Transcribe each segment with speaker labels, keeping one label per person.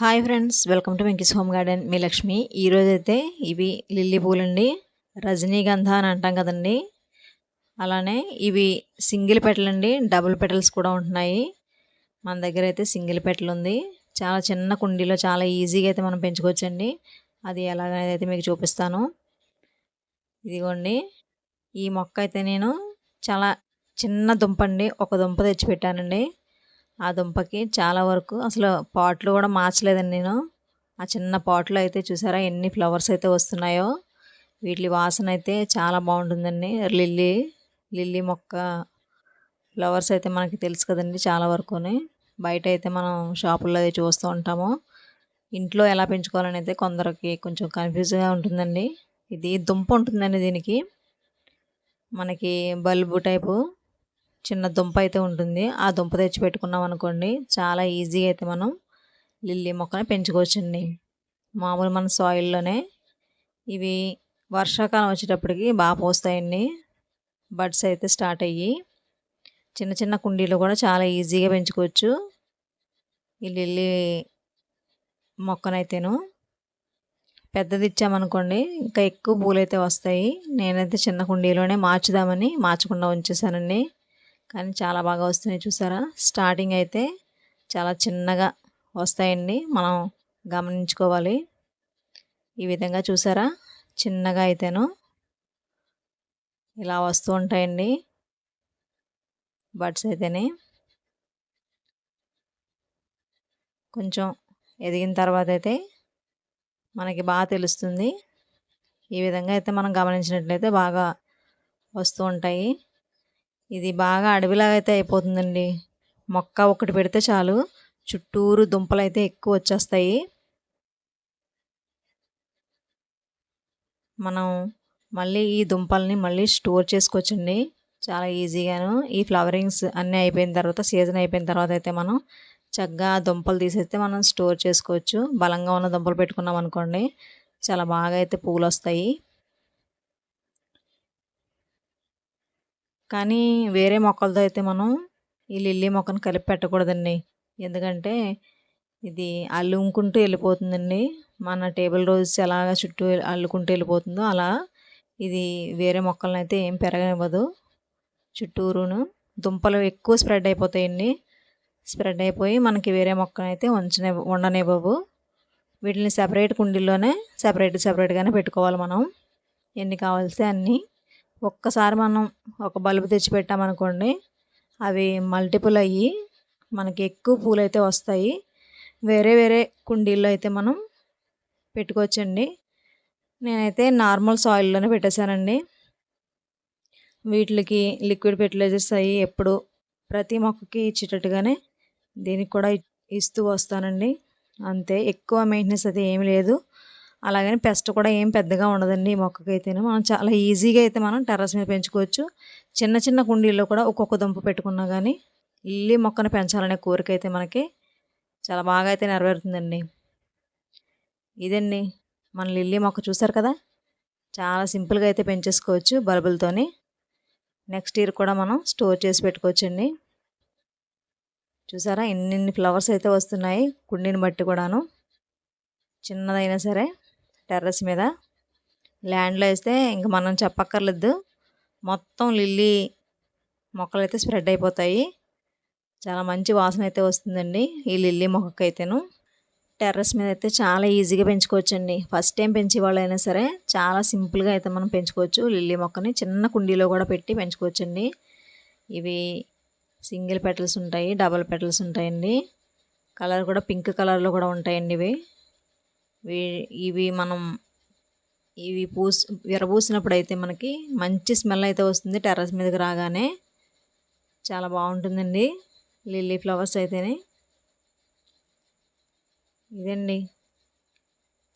Speaker 1: Hi friends welcome to Venky's home garden. మీ లక్ష్మి. ఈరోజైతే ఇవి lily పూలండి. Rajnigandha అని అంటాం కదండి. అలానే ఇవి సింగిల్ పెటలండి డబుల్ పెటల్స్ కూడా ఉంటున్నాయి. మన దగ్గర అయితే సింగిల్ పెటల్ ఉంది. చాలా చిన్న కుండీలో చాలా ఈజీగా అయితే మనం పెంచుకోవచ్చండి. అది ఎలాగనేది అయితే మీకు చూపిస్తాను. ఇదిగోండి. ఈ మొక్క అయితే నేను చాలా చిన్న దుంప అండి. ఒక దుంప తెచ్చి పెట్టానండి ఆ దుంపకి చాలా వరకు అసలు పాట్లు కూడా మార్చలేదండి నేను. ఆ చిన్న పాట్లో అయితే చూసారా ఎన్ని ఫ్లవర్స్ అయితే వస్తున్నాయో. వీటి వాసన అయితే చాలా బాగుంటుందండి. లిల్లీ లిల్లీ మొక్క ఫ్లవర్స్ అయితే మనకి తెలుసు కదండి చాలా వరకుని. బయట అయితే మనం షాపుల్లో అది చూస్తూ ఉంటాము. ఇంట్లో ఎలా పెంచుకోవాలని అయితే కొందరికి కొంచెం కన్ఫ్యూజ్గా ఉంటుందండి. ఇది దుంప ఉంటుందండి దీనికి. మనకి బల్బు టైపు చిన్న దుంప అయితే ఉంటుంది. ఆ దుంప తెచ్చి పెట్టుకున్నాం అనుకోండి చాలా ఈజీగా అయితే మనం లిల్లీ మొక్కని పెంచుకోవచ్చండి. మామూలు మన సాయిల్లోనే ఇవి వర్షాకాలం వచ్చేటప్పటికి బాగా పోస్తాయండి. బడ్స్ అయితే స్టార్ట్ అయ్యి చిన్న చిన్న కుండీలు కూడా చాలా ఈజీగా పెంచుకోవచ్చు. ఈ లిల్లీ మొక్కనైతేను పెద్దది ఇచ్చామనుకోండి ఇంకా ఎక్కువ పూలు అయితే వస్తాయి. నేనైతే చిన్న కుండీలోనే మార్చుదామని మార్చకుండా ఉంచేసానండి కానీ చాలా బాగా వస్తున్నాయి చూసారా? స్టార్టింగ్ అయితే చాలా చిన్నగా వస్తాయండి. మనం గమనించుకోవాలి. ఈ విధంగా చూసారా? చిన్నగా అయితేను ఇలా వస్తూ ఉంటాయండి. బర్డ్స్ అయితేనే. కొంచెం ఎదిగిన తర్వాత అయితే మనకి బాగా తెలుస్తుంది. ఈ విధంగా అయితే మనం గమనించినట్లయితే బాగా వస్తూ ఉంటాయి. ఇది బాగా అడవిలాగా అయితే అయిపోతుందండి. మొక్క ఒకటి పెడితే చాలు. చుట్టూరు దుంపలు అయితే ఎక్కువ వచ్చేస్తాయి. మనం మళ్ళీ ఈ దుంపల్ని మళ్ళీ స్టోర్ చేసుకోవచ్చండి. చాలా ఈజీగాను. ఈ ఫ్లవరింగ్స్ అన్నీ అయిపోయిన తర్వాత సీజన్ అయిపోయిన తర్వాత అయితే మనం చక్కగా దుంపలు తీసేస్తే మనం స్టోర్ చేసుకోవచ్చు. బలంగా ఉన్న దుంపలు పెట్టుకున్నాం అనుకోండి చాలా బాగా అయితే పూలు వస్తాయి కానీ వేరే మొక్కలతో అయితే మనం ఈ లిల్లీ మొక్కను కలిపి పెట్టకూడదండి. ఎందుకంటే ఇది అల్లుకుంటూ వెళ్ళిపోతుందండి. మన టేబుల్ రోజు ఎలాగ చుట్టూ అల్లుకుంటూ వెళ్ళిపోతుందో అలా ఇది వేరే మొక్కలను అయితే ఏం పెరగనివ్వదు. చుట్టూరును దుంపలు ఎక్కువ స్ప్రెడ్ అయిపోతాయండి. స్ప్రెడ్ అయిపోయి మనకి వేరే మొక్కనైతే ఉంచనే ఉండనివ్వవు వీటిని సెపరేట్ కుండీల్లోనే సెపరేట్ సెపరేట్గానే పెట్టుకోవాలి మనం. ఎన్ని కావాల్సే అన్నీ. ఒక్కసారి మనం ఒక బల్బు తెచ్చి పెట్టామనుకోండి అవి మల్టిపుల్ అయ్యి మనకి ఎక్కువ పూలు అయితే వస్తాయి. వేరే వేరే కుండీల్లో అయితే మనం పెట్టుకోవచ్చండి. నేనైతే నార్మల్ సాయిల్లోనే పెట్టేశానండి. వీటికి లిక్విడ్ ఫెర్టిలైజర్స్ అయ్యి ఎప్పుడు ప్రతి మొక్కకి ఇచ్చేటట్టుగానే దీనికి కూడా ఇస్తూ వస్తానండి. అంతే ఎక్కువ మెయింటెనెన్స్ అయితే ఏమి లేదు. అలాగని పెస్ట్ కూడా ఏం పెద్దగా ఉండదండి ఈ మొక్కకైతేనే. మనం చాలా ఈజీగా అయితే మనం టెర్రస్ మీద పెంచుకోవచ్చు. చిన్న చిన్న కుండీల్లో కూడా ఒక్కొక్క దుంప పెట్టుకున్నా కానీ లిల్లీ మొక్కను పెంచాలనే కోరిక అయితే మనకి చాలా బాగా అయితే నెరవేరుతుందండి. ఇదండి మన లిల్లీ మొక్క చూసారు కదా? చాలా సింపుల్గా అయితే పెంచేసుకోవచ్చు బల్బులతోని. నెక్స్ట్ ఇయర్ కూడా మనం స్టోర్ చేసి పెట్టుకోవచ్చండి. చూసారా? ఎన్ని ఫ్లవర్స్ అయితే వస్తున్నాయి కుండీని బట్టి కూడాను. చిన్నదైనా సరే టెర్రస్ మీద. ల్యాండ్లో వేస్తే ఇంక మనం చెప్పక్కర్లేదు. మొత్తం లిల్లీ మొక్కలు అయితే స్ప్రెడ్ అయిపోతాయి. చాలా మంచి వాసన అయితే వస్తుందండి ఈ లిల్లీ మొక్కకైతేను. టెర్రస్ మీద అయితే చాలా ఈజీగా పెంచుకోవచ్చండి. ఫస్ట్ టైం పెంచేవాళ్ళైనా సరే చాలా సింపుల్గా అయితే మనం పెంచుకోవచ్చు. లిల్లీ మొక్కని చిన్న కుండీలో కూడా పెట్టి పెంచుకోవచ్చండి. ఇవి సింగిల్ పెటల్స్ ఉంటాయి డబల్ పెటల్స్ ఉంటాయండి. కలర్ కూడా పింక్ కలర్లో కూడా ఉంటాయండి ఇవి. ఇవి మనం ఇవి పూసి విరబూసినప్పుడు అయితే మనకి మంచి స్మెల్ అయితే వస్తుంది టెర్రస్ మీదకి రాగానే. చాలా బాగుంటుందండి. లిల్లీ ఫ్లవర్స్ అయితేనే. ఇదండి.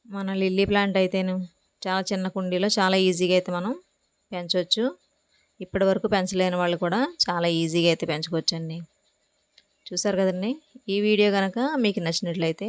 Speaker 1: మన లిల్లీ ప్లాంట్ అయితేను చాలా చిన్న కుండీలో చాలా ఈజీగా అయితే మనం పెంచవచ్చు ఇప్పటి వరకు పెంచలేని వాళ్ళు కూడా చాలా ఈజీగా అయితే పెంచుకోవచ్చండి. చూసారు కదండి? ఈ వీడియో కనుక మీకు నచ్చినట్లయితే